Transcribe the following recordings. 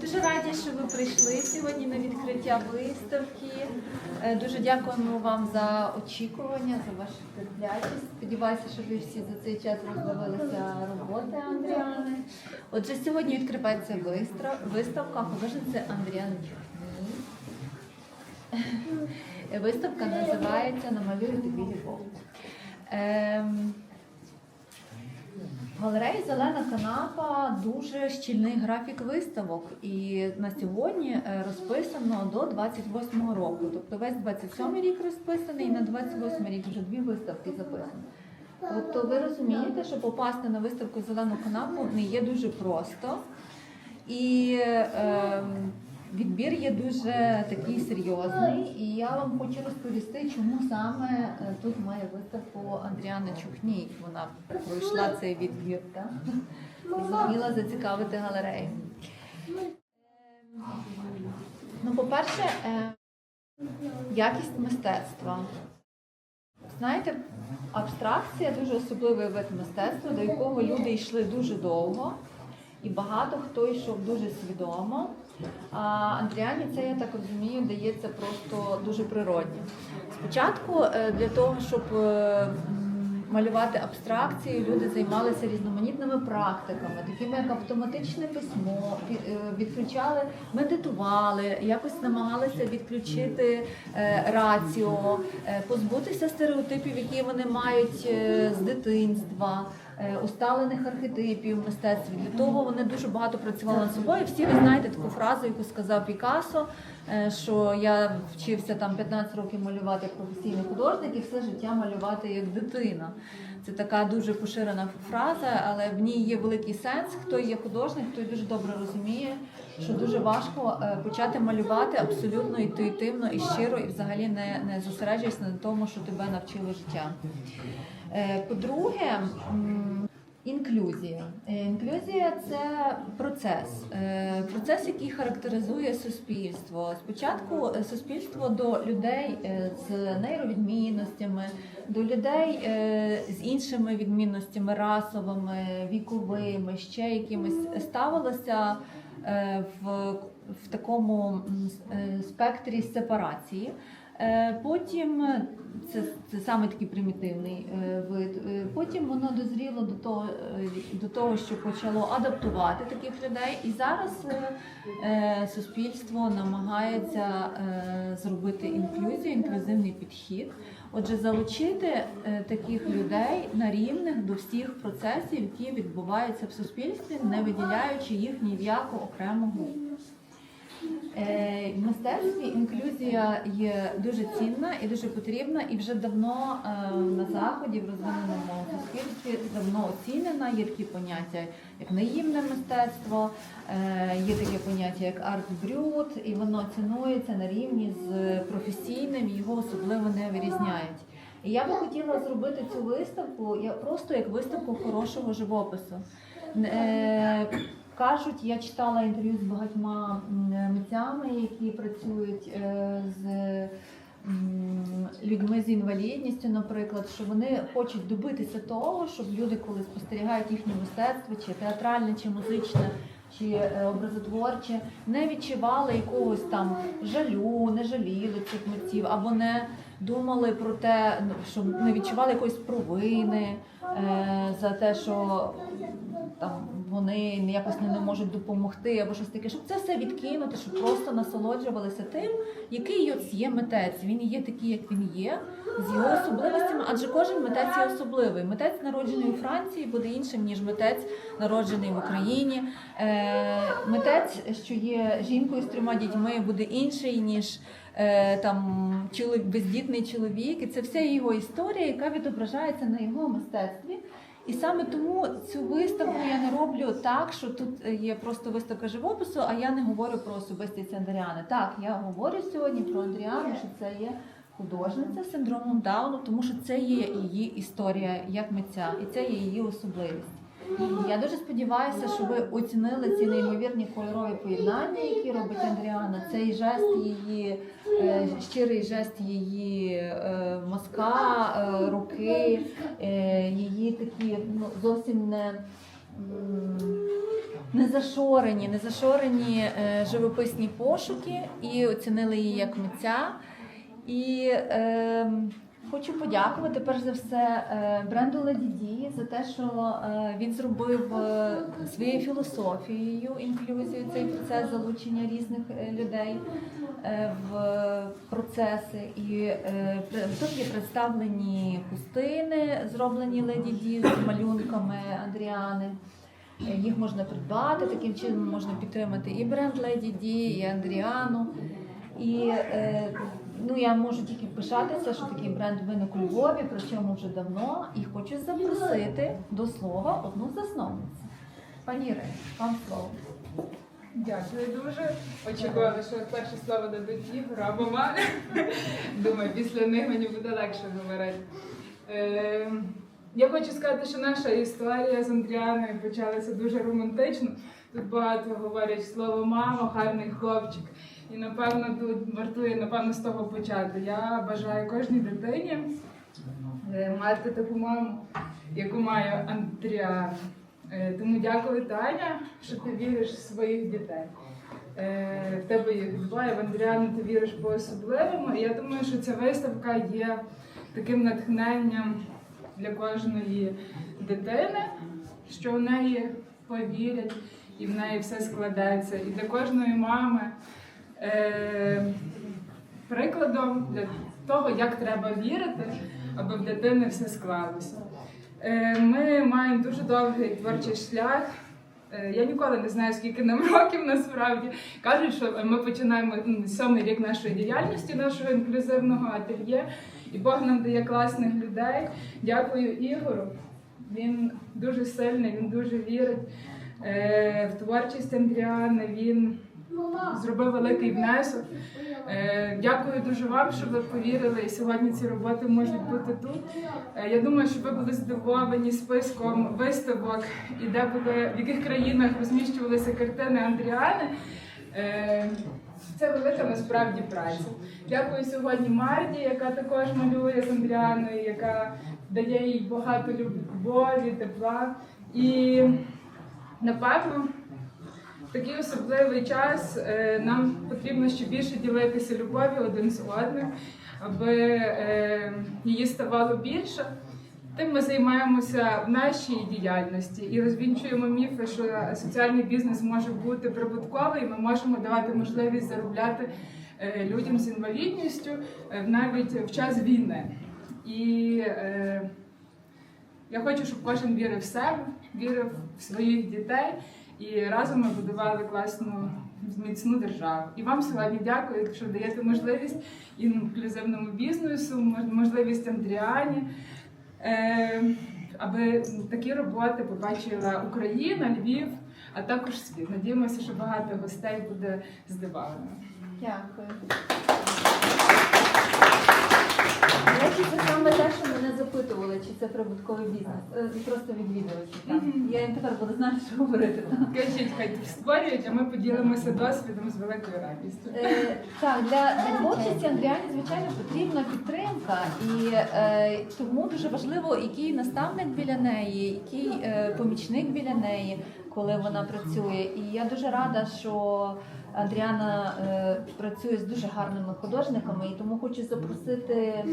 дуже раді, що ви прийшли сьогодні на відкриття виставки. Е, Дуже дякуємо вам за очікування, за вашу терплячість. Сподіваюся, що ви всі за цей час роздивилися роботи Андріани. Отже, сьогодні відкривається виставка художниці Андріани Чухній. Виставка називається Намалюю тобі любов. Галереї Зелена канапа дуже щільний графік виставок, і на сьогодні е, розписано до 28-го року. Тобто весь 27-й рік розписаний, і на 28-й рік вже дві виставки записані. Тобто ви розумієте, що попасти на виставку Зелену канапу не є дуже просто. І е, відбір є дуже такий серйозний. І я вам хочу розповісти, чому саме е, тут має виставку Андріана Чухній. Вона пройшла цей відбір так? зуміла зацікавити галерею. Е, Ну, по-перше, е, якість мистецтва. Знаєте, абстракція дуже особливий вид мистецтва, до якого люди йшли дуже довго, і багато хто йшов дуже свідомо. А Андріані це, я так розумію, дається просто дуже природньо. Спочатку е, для того, щоб е, малювати абстракції, люди займалися різноманітними практиками, такими як автоматичне письмо, е, відключали, медитували, якось намагалися відключити раціо, позбутися стереотипів, які вони мають з дитинства. Е, Усталених архетипів мистецтві для того вони дуже багато працювали над собою. Всі ви знаєте таку фразу, яку сказав Пікассо, е, що я вчився там 15 років малювати як професійний художник і все життя малювати як дитина. Це така дуже поширена фраза, але в ній є великий сенс. Хто є художник, той дуже добре розуміє, що дуже важко е, почати малювати абсолютно інтуїтивно і щиро, і взагалі не, не зосереджуєшся на тому, що тебе навчило життя. Е, По-друге, інклюзія. Е, Інклюзія це процес, Е, процес, який характеризує суспільство. Спочатку суспільство до людей з нейровідмінностями, до людей з іншими відмінностями, расовими, віковими, ще якимись ставилося в, в такому спектрі сепарації. Е, Потім е, це, це саме такий примітивний е, вид. Потім воно дозріло до того, до того, що почало адаптувати таких людей. І зараз суспільство намагається зробити інклюзію, інклюзивний підхід. Отже, залучити таких людей на рівних до всіх процесів, які відбуваються в суспільстві, не виділяючи їх ні в яку окрему групу. Е, В мистецтві інклюзія є дуже цінна і дуже потрібна, і вже давно е, на заході в розвиненому суспільстві давно оцінена. Є такі поняття, як наївне мистецтво, е, є таке поняття як арт-брют, і воно цінується на рівні з професійним, його особливо не вирізняють. І я би хотіла зробити цю виставку просто як виставку хорошого живопису. Кажуть, я читала інтерв'ю з багатьма митцями, які працюють е, з людьми з інвалідністю, наприклад, що вони хочуть добитися того, щоб люди, коли спостерігають їхнє мистецтво, чи театральне, чи музичне, чи е, образотворче, не відчували якогось там жалю, не жаліли цих митців, або не думали про те, ну, що не відчували якоїсь провини е, за те, що там вони якось не, можуть допомогти, або щось таке, щоб це все відкинути, щоб просто насолоджувалися тим, який є митець. Він є такий, як він є, з його особливостями, адже кожен митець є особливий. Митець, народжений у Франції, буде іншим, ніж митець, народжений в Україні. Е, митець, що є жінкою з трьома дітьми, буде інший, ніж е, там чоловік, бездітний чоловік. І це вся його історія, яка відображається на його мистецтві. І саме тому цю виставку я не роблю так, що тут є просто виставка живопису, а я не говорю про особистість Андріани. Так, я говорю сьогодні про Андріану, що це є художниця з синдромом Дауну, тому що це є її історія як митця, і це є її особливість. Я дуже сподіваюся, що ви оцінили ці неймовірні кольорові поєднання, які робить Андріана. Цей жест її, е, щирий жест її е, мазка, е, руки, її такі ну, зовсім не. незашорені, незашорені е, живописні пошуки і оцінили її як митця. І е, хочу подякувати перш за все е, бренду D за те, що е, він зробив е, своєю філософією інклюзію цей процес залучення різних людей в процеси. І тут є представлені хустини, зроблені D з малюнками Андріани. Їх можна придбати, таким чином можна підтримати і бренд Lady D, і Андріану. І ну, я можу тільки пишатися, що такий бренд виник у Львові, причому вже давно, і хочу запросити до слова одну засновницю. Пані Ірино, вам слово. Дякую дуже. Очікувала, що перше слово дадуть Ігор або мамі. Думаю, після них мені буде легше говорити. Е, я хочу сказати, що наша історія з Андріаною почалася дуже романтично. Тут багато говорять слово мама, гарний хлопчик. І напевно тут вартує напевно з того почати. Я бажаю кожній дитині е, мати таку маму, яку має Андріана. Е, Тому дякую, Таня, що ти віриш в своїх дітей. Е, В тебе їх двоє, в Андріану ти віриш по-особливому. Я думаю, що ця виставка є таким натхненням для кожної дитини, що в неї повірять і в неї все складеться. І для кожної мами е, прикладом для того, як треба вірити, аби в дитини все склалося. Е, Ми маємо дуже довгий творчий шлях. Е, Я ніколи не знаю, скільки нам років насправді. Кажуть, що ми починаємо м, сьомий рік нашої діяльності, нашого інклюзивного ательє, і Бог нам дає класних людей. Дякую Ігору. Він дуже сильний, він дуже вірить е, в творчість Андріани. Він зробив великий внесок. Е, Дякую дуже вам, що ви повірили, і сьогодні ці роботи можуть бути тут. Е, Я думаю, що ви були здивовані списком виставок і де були, в яких країнах розміщувалися картини Андріани. Е, Це велика насправді праця. Дякую сьогодні Марді, яка також малює з Андріаною, яка дає їй багато любові, тепла. І напевно. Такий особливий час е, нам потрібно ще більше ділитися любов'ю один з одним, аби е, її ставало більше. Тим ми займаємося в нашій діяльності і розвінчуємо міфи, що соціальний бізнес може бути прибутковий. Ми можемо давати можливість заробляти е, людям з інвалідністю навіть в час війни. І е, я хочу, щоб кожен вірив в себе, вірив в своїх дітей. І разом ми будували класну міцну державу. І вам сьогодні дякую, що даєте можливість інклюзивному бізнесу, можливість Андріані, е, аби такі роботи побачила Україна, Львів, а також світ. Надіємося, що багато гостей буде здивовано. Дякую. Речі, це саме те, що мене запитували, чи це прибутковий бізнес. Е, Просто відвідувачі. так. Мгм. Я їм тепер буду знати, що говорити. так. Кажіть, хай створюють, а ми поділимося досвідом з великою радістю. Е, Так, для, для творчості Андріані, звичайно, потрібна підтримка, і е, тому дуже важливо, який наставник біля неї, який е, помічник біля неї, коли вона працює. І я дуже рада, що Андріана е, працює з дуже гарними художниками, і тому хочу запросити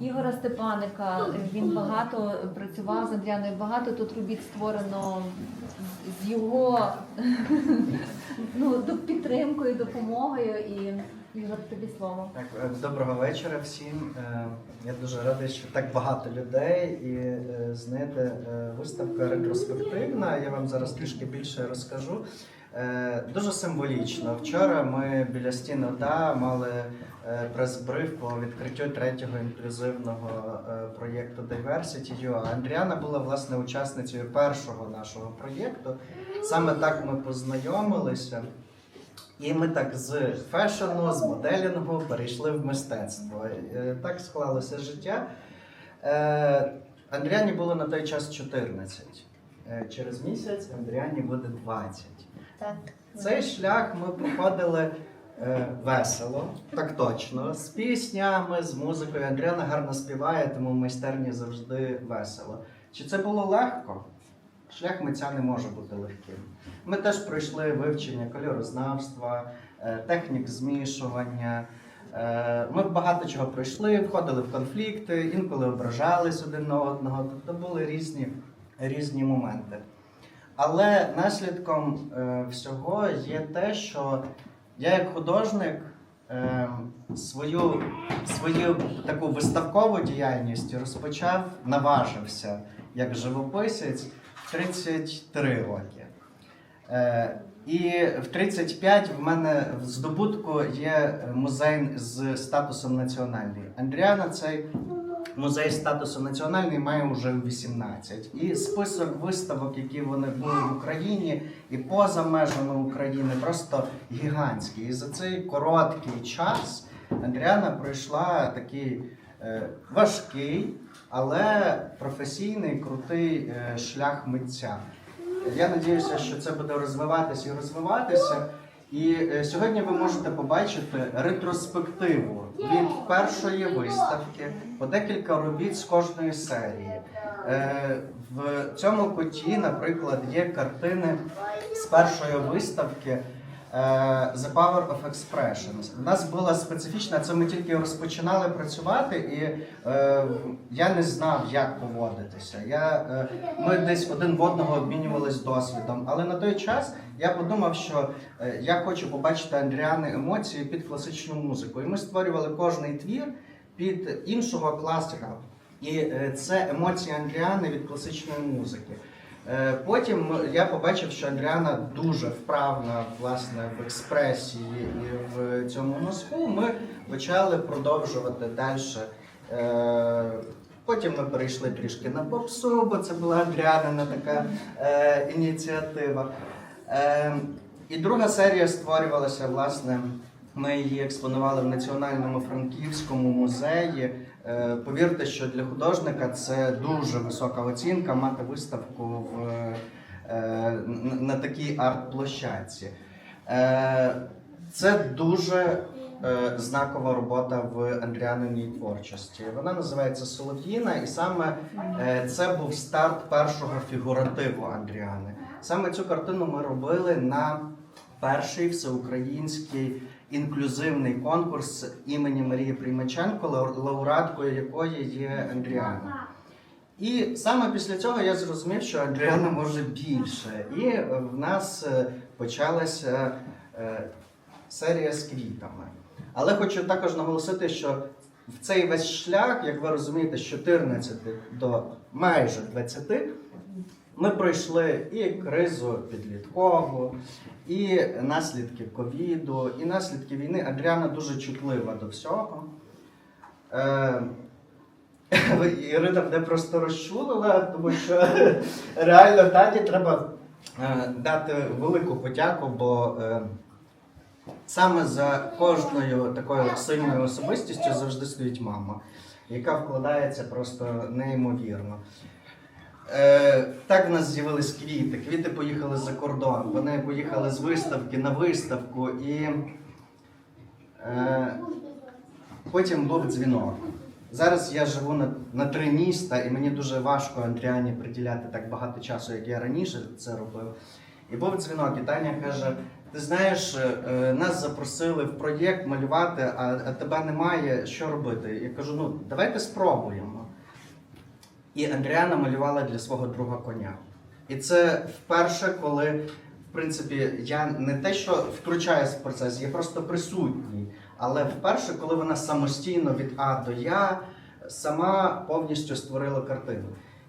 Ігора Степаника. Він багато працював з Андріаною, багато тут робіт створено з- його ну, підтримкою, допомогою. І Ігор, тобі слово. Так, е, доброго вечора всім. Е, Я дуже радий, що так багато людей, і знаєте, виставка ретроспективна. Я вам зараз трішки більше розкажу. Е, Дуже символічно. Вчора ми біля стіни ОДА мали е, прес-бриф по відкриттю третього інклюзивного е, проєкту Diversity UA. Андріана була власне учасницею першого нашого проєкту. Саме так ми познайомилися. І ми так з фешену, з моделінгу перейшли в мистецтво. Так склалося життя. Андріані було на той час 14. Е, Через місяць Андріані буде 20. Так. Цей шлях ми проходили е, весело, так точно, з піснями, з музикою. Андріана гарно співає, тому в майстерні завжди весело. Чи це було легко? Шлях митця не може бути легким. Ми теж пройшли вивчення кольорознавства, е, технік змішування. Е, Ми багато чого пройшли, входили в конфлікти, інколи ображались один на одного. Тобто були різні, різні моменти. Але наслідком е, всього є те, що я як художник е, свою, свою таку виставкову діяльність розпочав, наважився як живописець в 33 роки. Е, і в 35 в мене в здобутку є музей з статусом національний. Андріана цей музей статусу національний має вже 18. І список виставок, які вони були в Україні і поза межами України, просто гігантський. І за цей короткий час Андріана пройшла такий е, важкий, але професійний, крутий е, шлях митця. Я надіюся, що це буде розвиватися і розвиватися. І е, сьогодні ви можете побачити ретроспективу від першої виставки по декілька робіт з кожної серії. Е, В цьому куті, наприклад, є картини з першої виставки The Power of Expressions. У нас була специфічна, це ми тільки розпочинали працювати, і е, я не знав, як поводитися. Я, е, ми десь один в одного обмінювалися досвідом, але на той час я подумав, що е, я хочу побачити Андріани емоції під класичну музику. І ми створювали кожний твір під іншого класика. І е, це емоції Андріани від класичної музики. Е, Потім я побачив, що Андріана дуже вправна власне в експресії і в цьому носку. Ми почали продовжувати далі. Потім ми перейшли трішки на попсу, бо це була Андріанина така е, ініціатива. Е, і друга серія створювалася, власне, ми її експонували в Національному франківському музеї. Е, Повірте, що для художника це дуже висока оцінка мати виставку в, е, на такій арт-площадці. Е, Це дуже е, знакова робота в Андріаниній творчості. Вона називається Солов'їна, і саме е, це був старт першого фігуративу Андріани. Саме цю картину ми робили на перший всеукраїнський інклюзивний конкурс імені Марії Приймаченко, лау- лауреаткою якої є Андріана. І саме після цього я зрозумів, що Андріана може більше. І в нас е, почалася е, серія з квітами. Але хочу також наголосити, що в цей весь шлях, як ви розумієте, з 14 до майже 20, ми пройшли і кризу підліткову, і наслідки ковіду, і наслідки війни. Адріана дуже чутлива до всього. Е, Ірина мене просто розчулила, тому що реально таті треба е, дати велику подяку, бо е, саме за кожною такою сильною особистістю завжди стоїть мама, яка вкладається просто неймовірно. Е, так в нас з'явились квіти. Квіти поїхали за кордон. Вони поїхали з виставки на виставку і е, потім був дзвінок. Зараз я живу на, на три міста, і мені дуже важко Андріані приділяти так багато часу, як я раніше це робив. І був дзвінок, і Таня каже: ти знаєш, е, нас запросили в проєкт малювати, а, а тебе немає, що робити? Я кажу, ну давайте спробуємо. І Андріана малювала для свого друга коня. І це вперше, коли, в принципі, я не те, що втручаюсь в процес, я просто присутній. Але вперше, коли вона самостійно від А до Я сама повністю створила картину.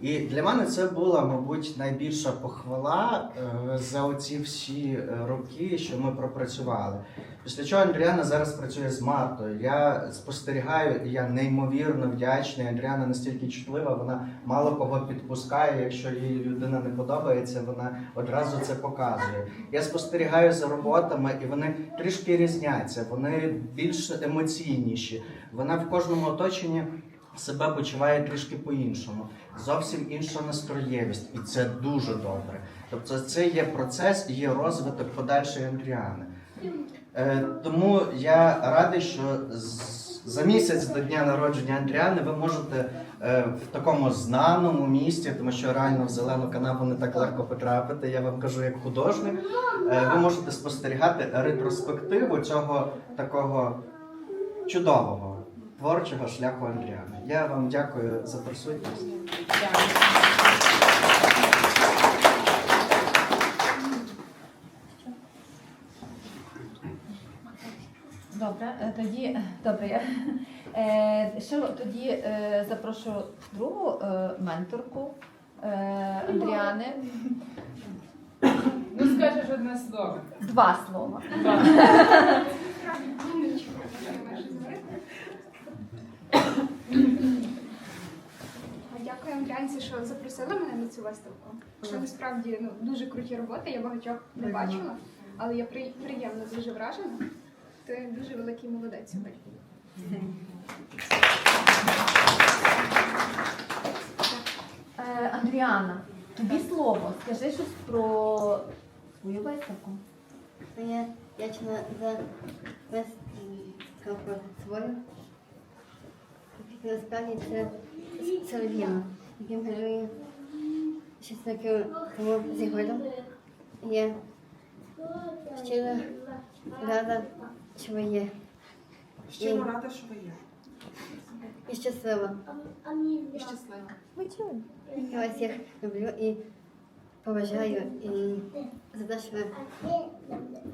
І для мене це була, мабуть, найбільша похвала е, за оці всі е, роки, що ми пропрацювали. Після чого Андріана зараз працює з Мартою. Я спостерігаю, я неймовірно вдячний. Андріана настільки чутлива, вона мало кого підпускає. Якщо їй людина не подобається, вона одразу це показує. Я спостерігаю за роботами, і вони трішки різняться, вони більш емоційніші. Вона в кожному оточенні себе почуває трішки по-іншому. Зовсім інша настроєвість, і це дуже добре. Тобто це є процес і є розвиток подальшої Андріани. Е, Тому я радий, що за місяць до дня народження Андріани ви можете е, в такому знаному місті, тому що реально в зелену канаву не так легко потрапити. Я вам кажу як художник. е, Ви можете спостерігати ретроспективу цього такого чудового творчого шляху Андріани. Я вам дякую за присутність. Добре, е, тоді добре. Е, ще тоді е, запрошую другу е, менторку е, Андріани. Ну скажеш одне слово. Два слова. Дякую Андріанці, що запросила мене на цю виставку. Що насправді ну, дуже круті роботи, я багатьох не бачила, але я при- приємно дуже вражена. Ти дуже великий молодець сьогодні. Е, Андріана, тобі слово. Скажи щось про свою виставку. Я вдячна за весь комфорт свою. Насправді це Який малює щось таке тому зігодом. Я щиро рада, що ви є. Щиро рада, що ви є. І щаслива. І щаслива. Я вас всіх люблю і поважаю і за те, що ви,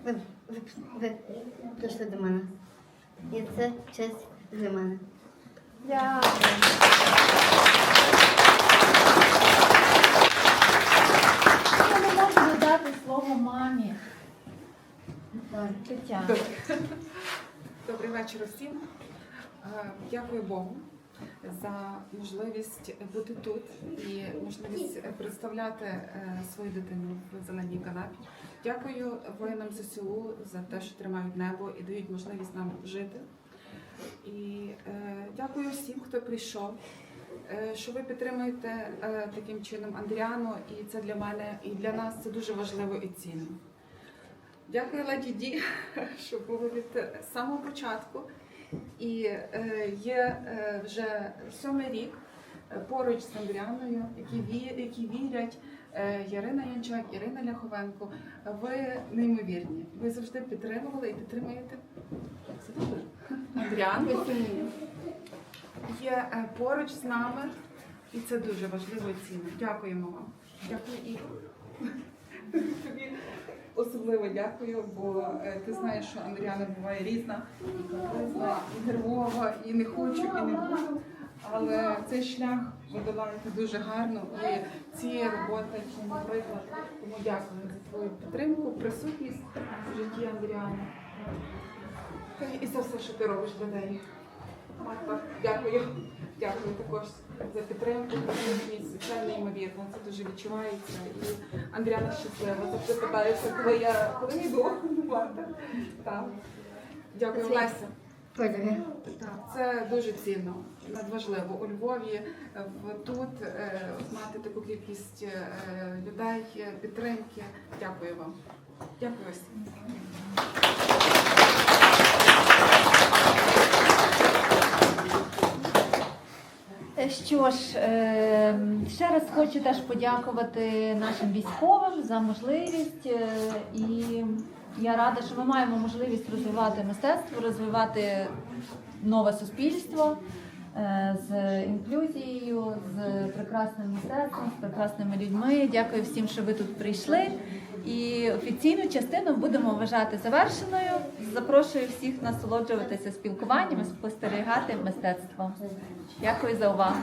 ви, ви, ви прийшли до мене. І це честь для мене. Дякую. Я не можу надати мамі. Добрий вечір усім. Е, Дякую Богу за можливість бути тут і можливість представляти е, свою дитину в зеленій канапі. Дякую воїнам ЗСУ за те, що тримають небо і дають можливість нам жити. І е, дякую всім, хто прийшов. Е, Що ви підтримуєте е, таким чином Андріану, і це для мене і для нас це дуже важливо і цінно. Дякую Леді Ді, що було від самого початку. І е, є вже сьомий рік поруч з Андріаною, які, вірять. Ярина Янчак, Ірина Ляховенко. Ви неймовірні. Ви завжди підтримували і підтримуєте Все добре? Андріану. Є е, поруч з нами, і це дуже важливо і цінно. Дякуємо вам. Дякую, Ігор. Тобі особливо дякую, бо е, ти знаєш, що Андріана буває різна, і нервова, і не хочу, і не буду. Але цей шлях ви дуже гарно і ці роботи, чому приклад. Тому дякую за твою підтримку, присутність в житті Андріани. І за все, що ти робиш для неї. Марта, дякую. Дякую також за підтримку. Це неймовірно, це дуже відчувається. І Андріана щаслива. Завжди питається, коли я коли йду. Марта. Так. Дякую, Леся. Так, це дуже цінно, надважливо у Львові е, тут е, мати таку кількість е, людей, підтримки. Дякую вам. Дякую всім. Що ж, е, ще раз хочу теж подякувати нашим військовим за можливість. е, І я рада, що ми маємо можливість розвивати мистецтво, розвивати нове суспільство е, з інклюзією, з прекрасним мистецтвом, з прекрасними людьми. Дякую всім, що ви тут прийшли. І офіційну частину будемо вважати завершеною. Запрошую всіх насолоджуватися спілкуванням, і спостерігати мистецтво. Дякую за увагу.